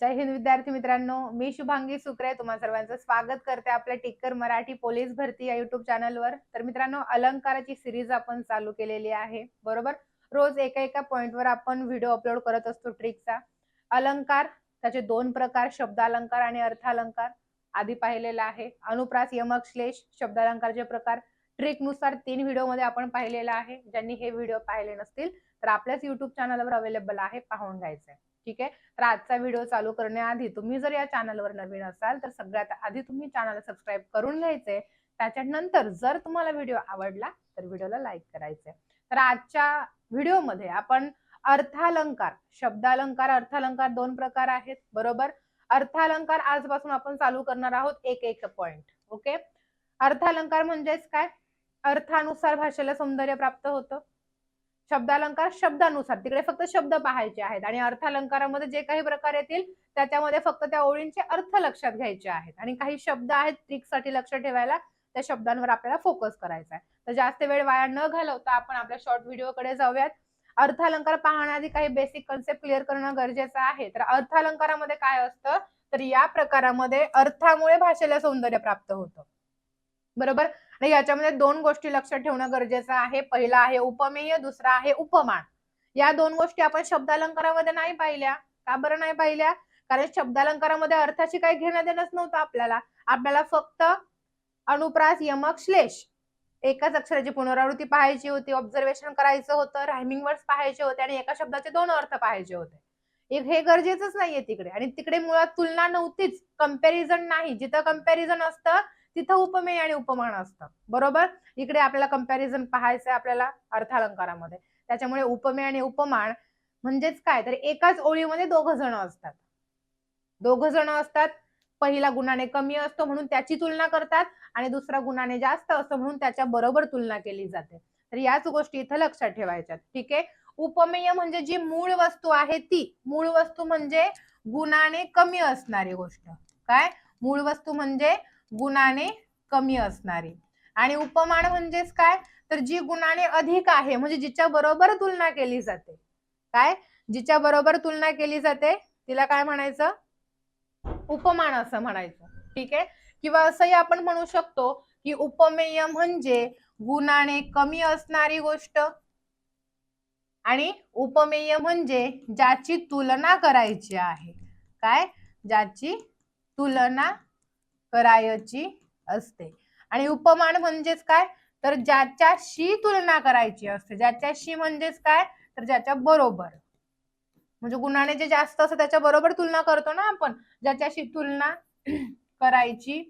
जय हिंद विद्यार्थी मित्रांनो मी शुभांगी सुक्रे तुम्हा सर्वांचं स्वागत करते आपल्या टिक्कर मराठी पोलीस भरती या युट्यूब चॅनलवर तर मित्रांनो अलंकाराची सिरीज आपण चालू केलेली आहे बरोबर? रोज एका एका पॉइंटवर आपण व्हिडिओ अपलोड करत असतो ट्रिकचा अलंकार त्याचे दोन प्रकार शब्दालंकार आणि अर्थालंकार. आधी पाहिलेला आहे अनुप्रास यमक श्लेष शब्दालंकारचे प्रकार. ट्रिकनुसार तीन व्हिडिओमध्ये आपण पाहिलेला आहे ज्यांनी हे व्हिडिओ पाहिले नसतील. तर आपल्याच युट्यूब चॅनलवर अवेलेबल आहे पाहून घ्यायचंय. ठीक आहे? तर आजचा व्हिडिओ चालू करण्याआधी तुम्ही जर या चॅनलवर नवीन असाल तर सगळ्यात आधी तुम्ही चॅनल सबस्क्राईब करून घ्यायचे त्याच्यानंतर जर तुम्हाला व्हिडिओ आवडला तर व्हिडिओला लाईक करायचे तर आजच्या व्हिडिओमध्ये आपण अर्थालंकार शब्दालंकार अर्थालंकार दोन प्रकार आहेत बरोबर? अर्थालंकार आजपासून आपण चालू करणार आहोत एक एक पॉइंट ओके अर्थालंकार म्हणजेच काय? अर्थानुसार भाषेला सौंदर्य प्राप्त होतं. शब्दालंकार शब्दानुसार. तिकडे फक्त शब्द पाहायचे आहेत आणि अर्थालंकारामध्ये जे काही प्रकार येतील त्याच्यामध्ये फक्त त्या ओळींचे अर्थ लक्षात घ्यायचे आहेत. आणि काही शब्द आहेत ट्रिकसाठी लक्ष ठेवायला त्या शब्दांवर आपल्याला फोकस करायचा आहे. तर जास्त वेळ वाया न घालवता आपण आपल्या शॉर्ट व्हिडिओकडे जाऊयात. अर्थालंकार पाहण्याआधी काही बेसिक कन्सेप्ट क्लिअर करणं गरजेचं आहे. तर अर्थालंकारामध्ये काय असतं? तर या प्रकारामध्ये अर्थामुळे भाषेला सौंदर्य प्राप्त होतं. बरोबर? आणि याच्यामध्ये दोन गोष्टी लक्षात ठेवणं गरजेचं आहे. पहिला आहे उपमेय दुसरा आहे उपमान. या दोन गोष्टी आपण शब्दालंकारामध्ये नाही पाहिल्या. का बरं नाही पाहिल्या? कारण शब्दालंकारामध्ये अर्थाची काही घेणं देणंच नव्हतं आपल्याला. आपल्याला फक्त अनुप्रास यमक श्लेष एकाच अक्षराची पुनरावृत्ती पाहायची होती. ऑब्झर्वेशन करायचं होतं रायमिंग वर्ड्स पाहायचे होते आणि एका शब्दाचे दोन अर्थ पाहायचे होते. एक हे गरजेचंच नाहीये तिकडे. आणि तिकडे मुळात तुलना नव्हतीच. कंपॅरिझन नाही. जिथं कंपॅरिझन असतं तिथं उपमेय आणि उपमान असतं बरोबर? इकडे आपल्याला कंपॅरिझन पाहायचंय आपल्याला अर्थालंकारामध्ये. त्याच्यामुळे उपमेय आणि उपमान म्हणजेच काय? तर एकाच ओळीमध्ये दोघ जण असतात. दोघ जण असतात पहिला गुणाने कमी असतो म्हणून त्याची तुलना करतात आणि दुसरा गुणाने जास्त असतो म्हणून त्याच्या बरोबर तुलना केली जाते. तर याच गोष्टी इथं लक्षात ठेवायच्यात. ठीक आहे? उपमेय म्हणजे जी मूळ वस्तू आहे ती. मूळ वस्तू म्हणजे गुणाने कमी असणारी गोष्ट. काय? मूळ वस्तू म्हणजे गुणाने कमी असणारी. आणि उपमान म्हणजेच काय? तर जी गुणाने अधिक आहे म्हणजे जिच्या बरोबर तुलना केली जाते. काय? जिच्या बरोबर तुलना केली जाते तिला काय म्हणायचं? उपमान असं म्हणायचं. ठीक आहे? किंवा असंही आपण म्हणू शकतो की उपमेय म्हणजे गुणाने कमी असणारी गोष्ट. आणि उपमेय म्हणजे ज्याची तुलना करायची आहे. काय? ज्याची तुलना करायची असते. आणि उपमान म्हणजेच काय? तर ज्याच्याशी तुलना करायची असते. ज्याच्याशी म्हणजेच काय? तर ज्याच्या बरोबर. म्हणजे गुणाने जे जास्त असतं त्याच्या बरोबर तुलना करतो ना आपण. ज्याच्याशी तुलना करायची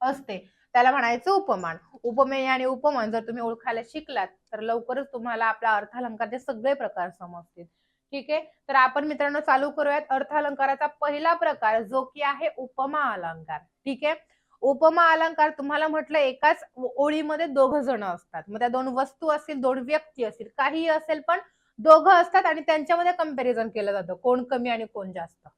असते. त्याला म्हणायचं उपमान. उपमेय आणि उपमान जर तुम्ही ओळखायला शिकलात तर लवकरच तुम्हाला आपल्या अर्थालंकारचे सगळे प्रकार समजतील. ठीक आहे? तर आपण मित्रांनो चालू करूयात. अर्थालंकाराचा पहिला प्रकार जो की आहे उपमा अलंकार. ठीक आहे? उपमा अलंकार तुम्हाला म्हटलं एकाच ओळीमध्ये दोघ जण असतात. मग त्या दोन वस्तू असतील दोन व्यक्ती असतील काहीही असेल पण दोघं असतात आणि त्यांच्यामध्ये कंपॅरिझन केलं जातं कोण कमी आणि कोण जास्त.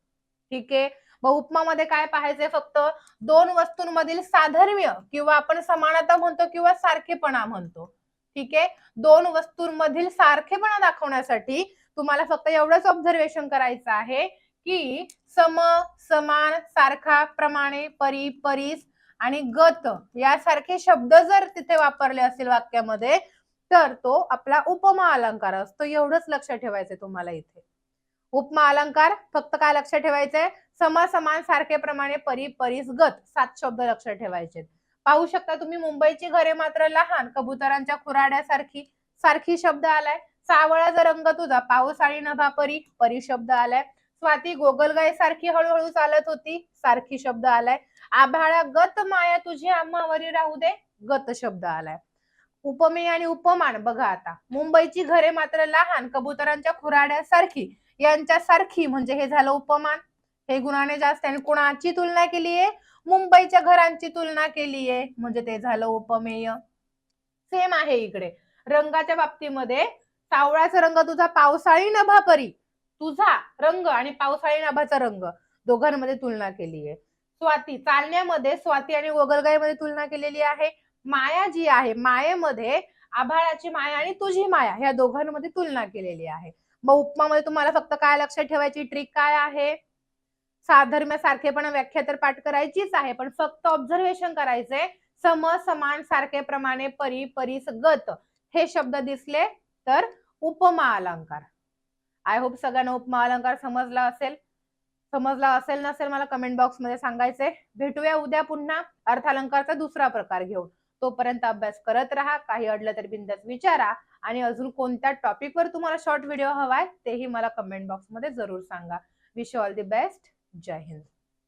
ठीक आहे? मग उपमामध्ये काय पाहायचंय फक्त दोन वस्तूंमधील साधर्म्य किंवा आपण समानता म्हणतो किंवा सारखेपणा म्हणतो. ठीक आहे? दोन वस्तूंमधील सारखेपणा दाखवण्यासाठी तुम्हाला फक्त एवढंच ऑब्झर्वेशन करायचं आहे की सम समान सारखा प्रमाणे परी परीस आणि गत यासारखे शब्द जर तिथे वापरले असतील वाक्यामध्ये तर तो आपला उपमा अलंकार असतो. एवढंच लक्ष ठेवायचंय तुम्हाला इथे. उपमा अलंकार फक्त काय लक्ष ठेवायचंय? सम समान सारखे प्रमाणे परी परीस गत सात शब्द लक्ष ठेवायचे पाहू शकता तुम्ही मुंबईची घरे मात्र लहान कबुतरांच्या खुराड्यासारखी सारखी शब्द आलाय. सावळाचा रंग तुझा पावसाळी नभा परी परी शब्द आलाय. स्वाती गोगलगाय सारखी हळूहळू चालत होती सारखी शब्द आलाय. आभाळा गत माया तुझी आम्हावरी राहू दे गत शब्द आलाय. उपमेय आणि उपमान बघा आता. मुंबईची घरे मात्र लहान कबुतरांच्या खुराड्यासारखी यांच्यासारखी म्हणजे हे झालं उपमान. हे गुणाने जास्त आणि कुणाची तुलना केली आहे? मुंबईच्या घरांची तुलना केली आहे. म्हणजे ते झालं उपमेय. सेम आहे इकडे. रंगाच्या बाबतीमध्ये सावळाचा रंग तुझा पावसाळी नभा परी. तुझा रंग आणि पावसाळी नभाचा रंग दोघांमध्ये तुलना केली आहे स्वाती चालण्यामध्ये स्वाती आणि गोगलगाईमध्ये तुलना केलेली आहे. माया जी आहे मायेमध्ये आभाळाची माया आणि तुझी माया ह्या दोघांमध्ये तुलना केलेली आहे. मग उपमामध्ये तुम्हाला फक्त काय लक्षात ठेवायची ट्रिक काय आहे? साधर्म्यासारखेपणा व्याख्या तर पाठ करायचीच आहे पण फक्त ऑब्झर्वेशन करायचंय सम समान सारखे प्रमाणे परी परीस गत हे शब्द दिसले तर उपमा अलंकार. आय होप सगळ्यांना उपमा अलंकार समजला असेल. समजला असेल नसेल मला कमेंट बॉक्समध्ये सांगायचंय. भेटूया उद्या पुन्हा. अर्थालंकारचा दुसरा प्रकार घेऊन. तोपर्यंत अभ्यास करत राहा. काही अडलं तर बिंदास विचारा. आणि अजून कोणत्या टॉपिकवर तुम्हाला शॉर्ट व्हिडिओ हवाय तेही मला कमेंट बॉक्समध्ये जरूर सांगा. विश ऑल दी बेस्ट जय हिंद.